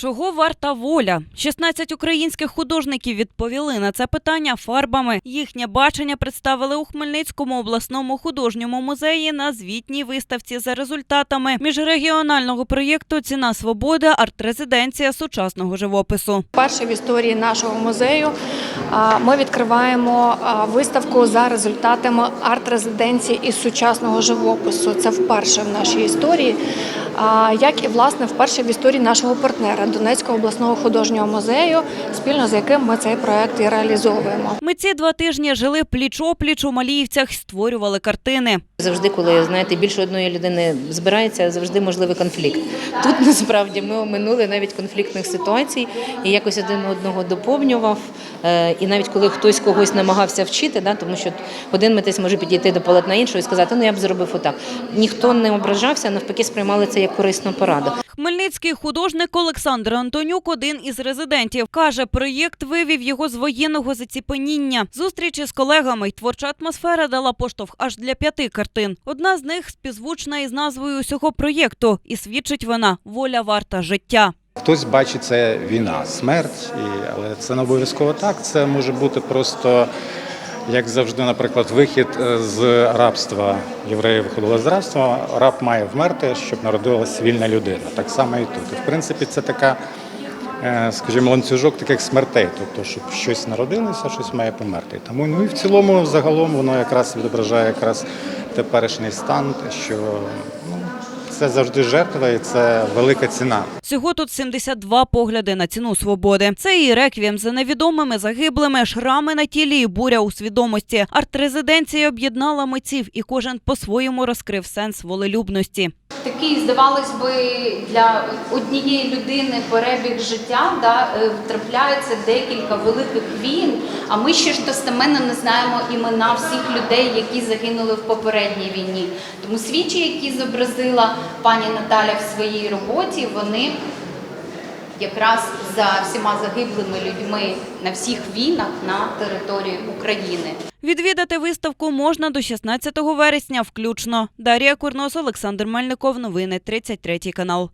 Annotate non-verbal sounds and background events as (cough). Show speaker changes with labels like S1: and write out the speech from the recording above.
S1: Чого варта воля? 16 українських художників відповіли на це питання фарбами. Їхнє бачення представили у Хмельницькому обласному художньому музеї на звітній виставці за результатами міжрегіонального проєкту Ціна свободи арт-резиденція сучасного живопису.
S2: Вперше в історії нашого музею ми відкриваємо виставку за результатами арт-резиденції із сучасного живопису. Це вперше в нашій історії, як і власне вперше в історії нашого партнера Донецького обласного художнього музею, спільно з яким ми цей проект і реалізовуємо.
S1: Ми ці два тижні жили пліч-опліч у Маліївцях, створювали картини.
S3: Завжди, коли знаєте, більше одної людини збирається, завжди можливий конфлікт. Тут (laughs) насправді ми оминули навіть конфліктних ситуацій і якось один одного доповнював. Е, І навіть коли хтось когось намагався вчити, да, тому що один митець може підійти до полотна іншого і сказати, ну я б зробив отак. Ніхто не ображався, навпаки, сприймали це як корисну пораду.
S1: Хмельницький художник Олександр Антонюк один із резидентів. Каже, проєкт вивів його з воєнного заціпеніння. Зустрічі з колегами й творча атмосфера дала поштовх аж для п'яти картин. Одна з них співзвучна із назвою усього проєкту, і свідчить вона воля варта життя.
S4: Хтось бачить це війна, смерть, але це не обов'язково так. Це може бути просто, як завжди, наприклад, вихід е, з рабства. Євреї виходили з рабства, раб має вмерти, щоб народилася вільна людина. Так само і тут. В принципі, це така, е, скажімо, ланцюжок таких смертей, тобто, щоб щось народилося, щось має померти. Тому ну і в цілому, загалом, воно якраз відображає якраз теперішній стан, що ну, це завжди жертва і це велика ціна.
S1: Всього тут 72 погляди на ціну свободи. Це і реквієм за невідомими загиблими, шрами на тілі і буря у свідомості. Арт-резиденція об'єднала митців, і кожен по-своєму розкрив сенс волелюбності.
S5: Такий, здавалось би, для однієї людини перебіг життя да, е, трапляється декілька великих війн, а ми ще ж достеменно не знаємо імена всіх людей, які загинули в попередній війні. Тому свічі, які зобразила пані Наталя в своїй роботі, вони якраз за всіма загиблими людьми на всіх війнах на території України.
S1: Відвідати виставку можна до 16 вересня включно. Дарія Курнос, Олександр Мельников. Новини 33 канал.